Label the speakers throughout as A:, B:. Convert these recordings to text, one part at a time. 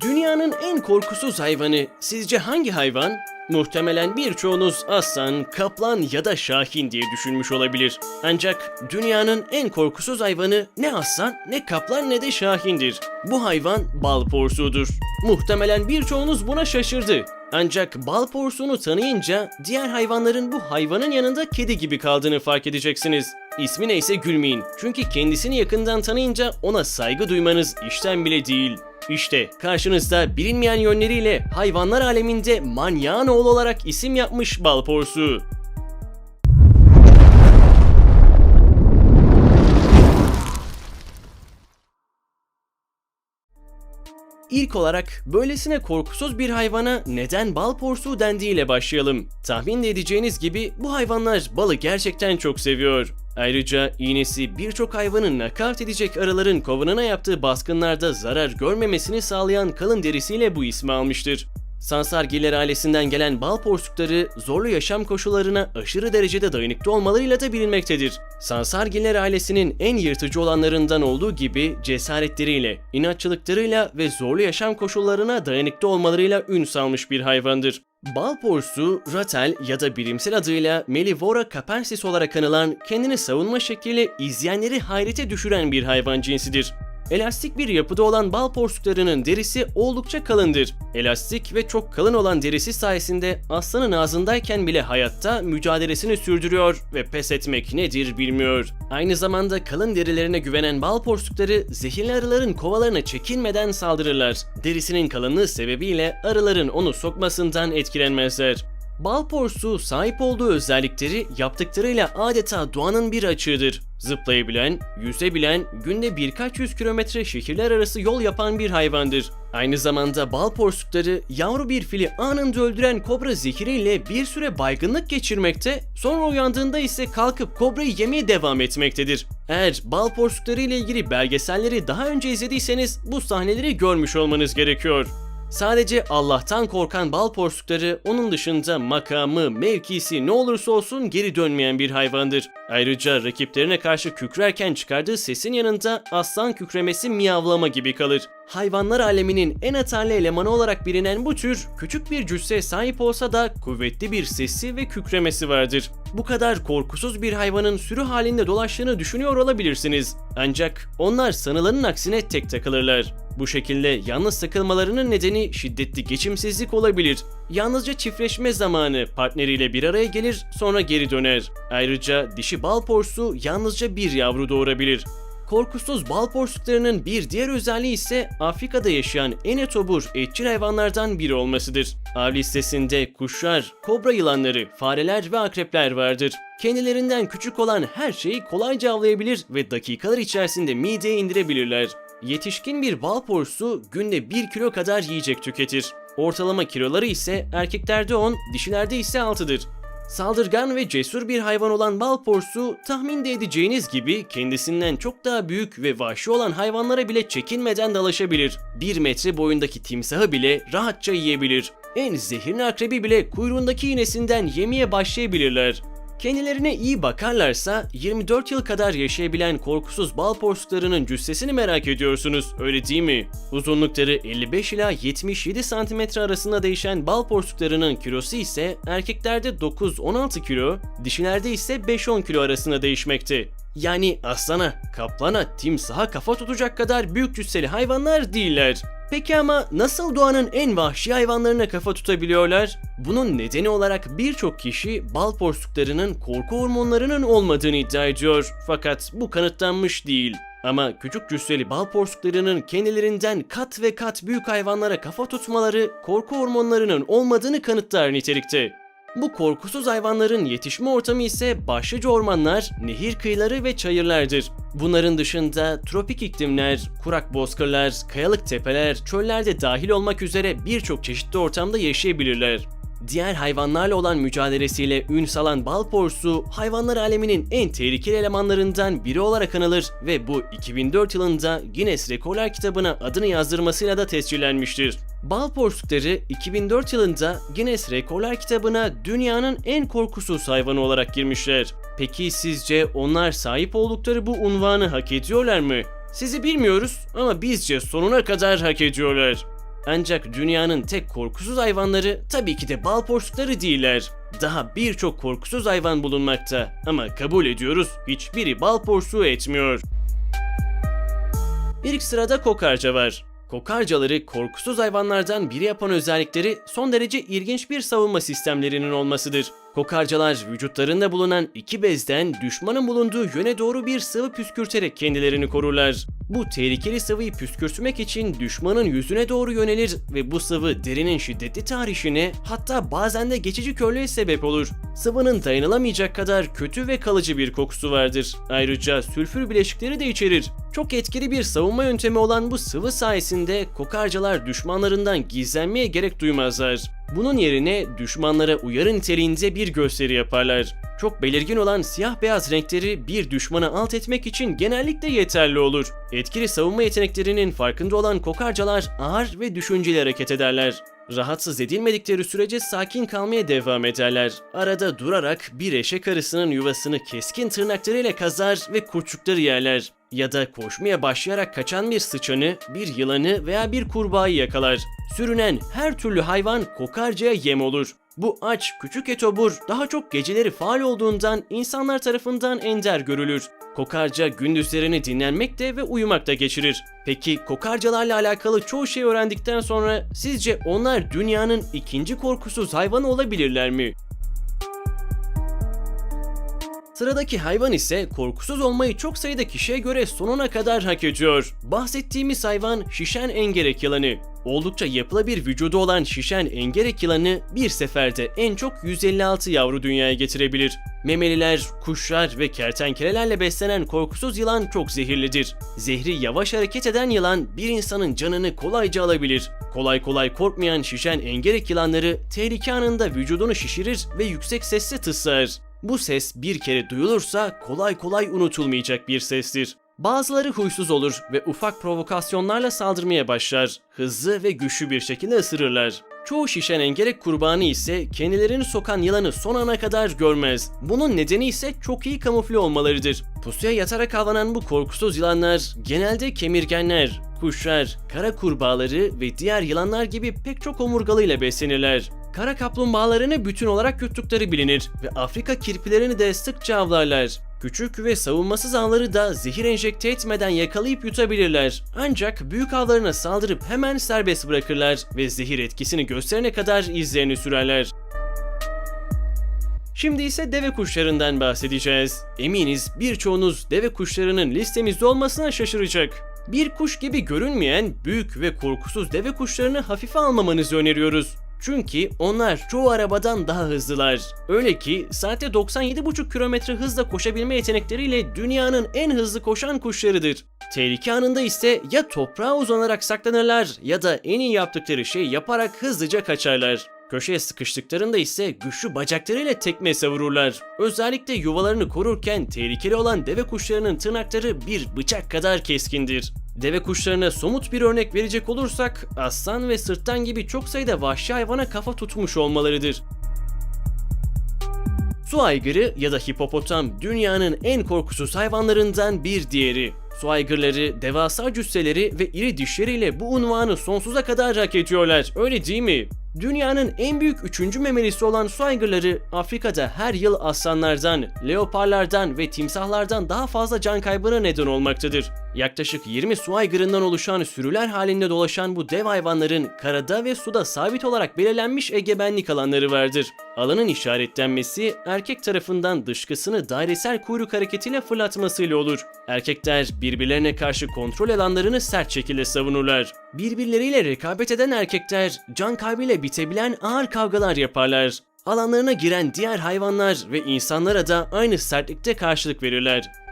A: Dünyanın en korkusuz hayvanı sizce hangi hayvan? Muhtemelen birçoğunuz aslan, kaplan ya da şahin diye düşünmüş olabilir. Ancak dünyanın en korkusuz hayvanı ne aslan, ne kaplan ne de şahindir. Bu hayvan bal porsuğudur. Muhtemelen birçoğunuz buna şaşırdı. Ancak bal porsuğunu tanıyınca diğer hayvanların bu hayvanın yanında kedi gibi kaldığını fark edeceksiniz. İsmi neyse gülmeyin. Çünkü kendisini yakından tanıyınca ona saygı duymanız işten bile değil. İşte karşınızda bilinmeyen yönleriyle hayvanlar aleminde manyağın oğlu olarak isim yapmış bal porsuğu. İlk olarak böylesine korkusuz bir hayvana neden bal porsuğu dendiğiyle başlayalım. Tahmin de edeceğiniz gibi bu hayvanlar balı gerçekten çok seviyor. Ayrıca iğnesi birçok hayvanın nakavt edecek arıların kovanına yaptığı baskınlarda zarar görmemesini sağlayan kalın derisiyle bu ismi almıştır. Sansargiller ailesinden gelen bal porsukları zorlu yaşam koşullarına aşırı derecede dayanıklı olmalarıyla da bilinmektedir. Sansargiller ailesinin en yırtıcı olanlarından olduğu gibi cesaretleriyle, inatçılıklarıyla ve zorlu yaşam koşullarına dayanıklı olmalarıyla ün salmış bir hayvandır. Bal porsuğu, ratel ya da bilimsel adıyla Melivora capensis olarak anılan kendini savunma şekliyle izleyenleri hayrete düşüren bir hayvan cinsidir. Elastik bir yapıda olan bal porsuklarının derisi oldukça kalındır. Elastik ve çok kalın olan derisi sayesinde aslanın ağzındayken bile hayatta mücadelesini sürdürüyor ve pes etmek nedir bilmiyor. Aynı zamanda kalın derilerine güvenen bal porsukları zehirli arıların kovalarına çekinmeden saldırırlar. Derisinin kalınlığı sebebiyle arıların onu sokmasından etkilenmezler. Bal porsuğu sahip olduğu özellikleri yaptıklarıyla adeta doğanın bir açığıdır. Zıplayabilen, yüzebilen, günde birkaç yüz kilometre şehirler arası yol yapan bir hayvandır. Aynı zamanda bal porsukları yavru bir fili anında öldüren kobra zehiriyle bir süre baygınlık geçirmekte, sonra uyandığında ise kalkıp kobrayı yemeye devam etmektedir. Eğer bal porsukları ile ilgili belgeselleri daha önce izlediyseniz bu sahneleri görmüş olmanız gerekiyor. Sadece Allah'tan korkan bal porsukları onun dışında makamı, mevkisi ne olursa olsun geri dönmeyen bir hayvandır. Ayrıca rakiplerine karşı kükrerken çıkardığı sesin yanında aslan kükremesi miyavlama gibi kalır. Hayvanlar aleminin en atarlı elemanı olarak bilinen bu tür küçük bir cüsseye sahip olsa da kuvvetli bir sesi ve kükremesi vardır. Bu kadar korkusuz bir hayvanın sürü halinde dolaştığını düşünüyor olabilirsiniz. Ancak onlar sanılanın aksine tek takılırlar. Bu şekilde yalnız takılmalarının nedeni şiddetli geçimsizlik olabilir. Yalnızca çiftleşme zamanı partneriyle bir araya gelir sonra geri döner. Ayrıca dişi bal porsu yalnızca bir yavru doğurabilir. Korkusuz bal porsuklarının bir diğer özelliği ise Afrika'da yaşayan en etobur etçil hayvanlardan biri olmasıdır. Av listesinde kuşlar, kobra yılanları, fareler ve akrepler vardır. Kendilerinden küçük olan her şeyi kolayca avlayabilir ve dakikalar içerisinde mideye indirebilirler. Yetişkin bir bal porsu günde 1 kilo kadar yiyecek tüketir. Ortalama kiloları ise erkeklerde 10, dişilerde ise 6'dır. Saldırgan ve cesur bir hayvan olan bal porsu tahmin de edeceğiniz gibi kendisinden çok daha büyük ve vahşi olan hayvanlara bile çekinmeden dalaşabilir. 1 metre boyundaki timsahı bile rahatça yiyebilir. En zehirli akrebi bile kuyruğundaki iğnesinden yemeye başlayabilirler. Kendilerine iyi bakarlarsa 24 yıl kadar yaşayabilen korkusuz bal porsuklarının cüssesini merak ediyorsunuz öyle değil mi? Uzunlukları 55 ila 77 cm arasında değişen bal porsuklarının kilosu ise erkeklerde 9-16 kilo, dişilerde ise 5-10 kilo arasında değişmekte. Yani aslana, kaplana, timsaha kafa tutacak kadar büyük cüsseli hayvanlar değiller. Peki ama nasıl doğanın en vahşi hayvanlarına kafa tutabiliyorlar? Bunun nedeni olarak birçok kişi bal porsuklarının korku hormonlarının olmadığını iddia ediyor. Fakat bu kanıtlanmış değil. Ama küçük cüsseli bal porsuklarının kendilerinden kat ve kat büyük hayvanlara kafa tutmaları korku hormonlarının olmadığını kanıtlar nitelikte. Bu korkusuz hayvanların yetişme ortamı ise başlıca ormanlar, nehir kıyıları ve çayırlardır. Bunların dışında tropik iklimler, kurak bozkırlar, kayalık tepeler, çöller de dahil olmak üzere birçok çeşitli ortamda yaşayabilirler. Diğer hayvanlarla olan mücadelesiyle ün salan bal porsu, hayvanlar aleminin en tehlikeli elemanlarından biri olarak anılır ve bu 2004 yılında Guinness Rekorlar kitabına adını yazdırmasıyla da tescillenmiştir. Bal porsukları 2004 yılında Guinness Rekorlar kitabına dünyanın en korkusuz hayvanı olarak girmişler. Peki sizce onlar sahip oldukları bu unvanı hak ediyorlar mı? Sizi bilmiyoruz ama bizce sonuna kadar hak ediyorlar. Ancak dünyanın tek korkusuz hayvanları tabii ki de bal porsukları değiller. Daha birçok korkusuz hayvan bulunmakta ama kabul ediyoruz hiçbiri bal porsuğu etmiyor. İlk sırada kokarca var. Kokarcaları korkusuz hayvanlardan biri yapan özellikleri son derece ilginç bir savunma sistemlerinin olmasıdır. Kokarcalar vücutlarında bulunan iki bezden düşmanın bulunduğu yöne doğru bir sıvı püskürterek kendilerini korurlar. Bu tehlikeli sıvıyı püskürtmek için düşmanın yüzüne doğru yönelir ve bu sıvı derinin şiddetli tahrişine hatta bazen de geçici körlüğe sebep olur. Sıvının dayanılamayacak kadar kötü ve kalıcı bir kokusu vardır. Ayrıca sülfür bileşikleri de içerir. Çok etkili bir savunma yöntemi olan bu sıvı sayesinde kokarcalar düşmanlarından gizlenmeye gerek duymazlar. Bunun yerine düşmanlara uyarı niteliğinde bir gösteri yaparlar. Çok belirgin olan siyah beyaz renkleri bir düşmanı alt etmek için genellikle yeterli olur. Etkili savunma yeteneklerinin farkında olan kokarcalar ağır ve düşünceli hareket ederler. Rahatsız edilmedikleri sürece sakin kalmaya devam ederler. Arada durarak bir eşek arısının yuvasını keskin tırnaklarıyla kazar ve kurçukları yerler. Ya da koşmaya başlayarak kaçan bir sıçanı, bir yılanı veya bir kurbağayı yakalar. Sürünen her türlü hayvan kokarcaya yem olur. Bu aç, küçük etobur daha çok geceleri faal olduğundan insanlar tarafından ender görülür. Kokarca gündüzlerini dinlenmekte ve uyumakta geçirir. Peki kokarcalarla alakalı çoğu şey öğrendikten sonra sizce onlar dünyanın ikinci korkusuz hayvanı olabilirler mi? Sıradaki hayvan ise korkusuz olmayı çok sayıda kişiye göre sonuna kadar hak ediyor. Bahsettiğimiz hayvan şişen engerek yılanı. Oldukça yapılı bir vücudu olan şişen engerek yılanı bir seferde en çok 156 yavru dünyaya getirebilir. Memeliler, kuşlar ve kertenkelelerle beslenen korkusuz yılan çok zehirlidir. Zehri yavaş hareket eden yılan bir insanın canını kolayca alabilir. Kolay kolay korkmayan şişen engerek yılanları tehlike anında vücudunu şişirir ve yüksek sesle tıslar. Bu ses bir kere duyulursa kolay kolay unutulmayacak bir sestir. Bazıları huysuz olur ve ufak provokasyonlarla saldırmaya başlar. Hızlı ve güçlü bir şekilde ısırırlar. Çoğu şişen engerek kurbanı ise kendilerini sokan yılanı son ana kadar görmez. Bunun nedeni ise çok iyi kamufle olmalarıdır. Pusuya yatarak avlanan bu korkusuz yılanlar genelde kemirgenler, kuşlar, kara kurbağaları ve diğer yılanlar gibi pek çok omurgalıyla beslenirler. Kara kaplumbağalarını bütün olarak yuttukları bilinir ve Afrika kirpilerini de sıkça avlarlar. Küçük ve savunmasız avları da zehir enjekte etmeden yakalayıp yutabilirler. Ancak büyük avlarına saldırıp hemen serbest bırakırlar ve zehir etkisini gösterene kadar izlerini sürerler. Şimdi ise deve kuşlarından bahsedeceğiz. Eminiz birçoğunuz deve kuşlarının listemizde olmasına şaşıracak. Bir kuş gibi görünmeyen büyük ve korkusuz deve kuşlarını hafife almamanızı öneriyoruz. Çünkü onlar çoğu arabadan daha hızlılar. Öyle ki saatte 97,5 km hızla koşabilme yetenekleriyle dünyanın en hızlı koşan kuşlarıdır. Tehlike anında ise ya toprağa uzanarak saklanırlar ya da en iyi yaptıkları şey yaparak hızlıca kaçarlar. Köşeye sıkıştıklarında ise güçlü bacaklarıyla tekme savururlar. Özellikle yuvalarını korurken tehlikeli olan deve kuşlarının tırnakları bir bıçak kadar keskindir. Deve kuşlarına somut bir örnek verecek olursak aslan ve sırttan gibi çok sayıda vahşi hayvana kafa tutmuş olmalarıdır. Su aygırı ya da hipopotam dünyanın en korkusuz hayvanlarından bir diğeri. Su aygırları, devasa cüsseleri ve iri dişleriyle bu unvanı sonsuza kadar hak ediyorlar. Öyle değil mi? Dünyanın en büyük üçüncü memelisi olan su aygırları Afrika'da her yıl aslanlardan, leoparlardan ve timsahlardan daha fazla can kaybına neden olmaktadır. Yaklaşık 20 su aygırından oluşan sürüler halinde dolaşan bu dev hayvanların karada ve suda sabit olarak belirlenmiş egemenlik alanları vardır. Alanın işaretlenmesi erkek tarafından dışkısını dairesel kuyruk hareketiyle fırlatmasıyla olur. Erkekler birbirlerine karşı kontrol alanlarını sert şekilde savunurlar. Birbirleriyle rekabet eden erkekler can kaybıyla bitebilen ağır kavgalar yaparlar. Alanlarına giren diğer hayvanlar ve insanlara da aynı sertlikte karşılık verirler.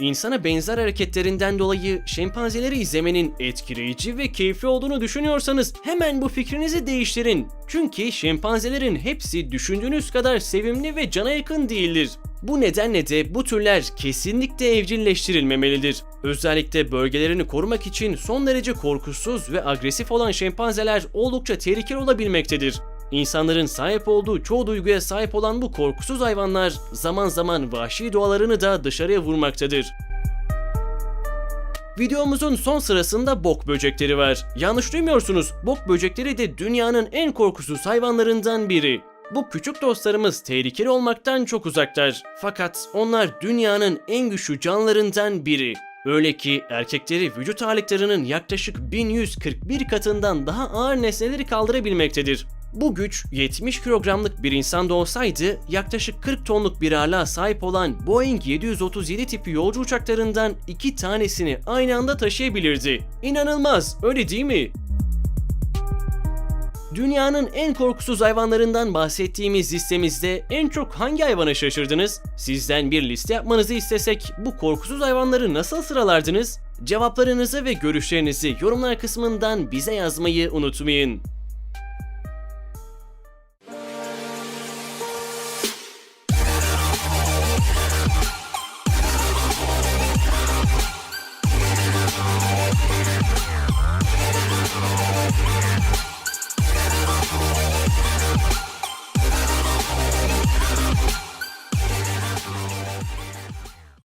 A: İnsana benzer hareketlerinden dolayı şempanzeleri izlemenin etkileyici ve keyifli olduğunu düşünüyorsanız hemen bu fikrinizi değiştirin. Çünkü şempanzelerin hepsi düşündüğünüz kadar sevimli ve cana yakın değildir. Bu nedenle de bu türler kesinlikle evcilleştirilmemelidir. Özellikle bölgelerini korumak için son derece korkusuz ve agresif olan şempanzeler oldukça tehlikeli olabilmektedir. İnsanların sahip olduğu çoğu duyguya sahip olan bu korkusuz hayvanlar zaman zaman vahşi doğalarını da dışarıya vurmaktadır. Videomuzun son sırasında bok böcekleri var. Yanlış duymuyorsunuz. Bok böcekleri de dünyanın en korkusuz hayvanlarından biri. Bu küçük dostlarımız tehlikeli olmaktan çok uzaklar. Fakat onlar dünyanın en güçlü canlılarından biri. Öyle ki erkekleri vücut ağırlıklarının yaklaşık 1141 katından daha ağır nesneleri kaldırabilmektedir. Bu güç 70 kilogramlık bir insanda olsaydı yaklaşık 40 tonluk bir ağırlığa sahip olan Boeing 737 tipi yolcu uçaklarından iki tanesini aynı anda taşıyabilirdi. İnanılmaz, öyle değil mi? Dünyanın en korkusuz hayvanlarından bahsettiğimiz listemizde en çok hangi hayvana şaşırdınız? Sizden bir liste yapmanızı istesek bu korkusuz hayvanları nasıl sıralardınız? Cevaplarınızı ve görüşlerinizi yorumlar kısmından bize yazmayı unutmayın.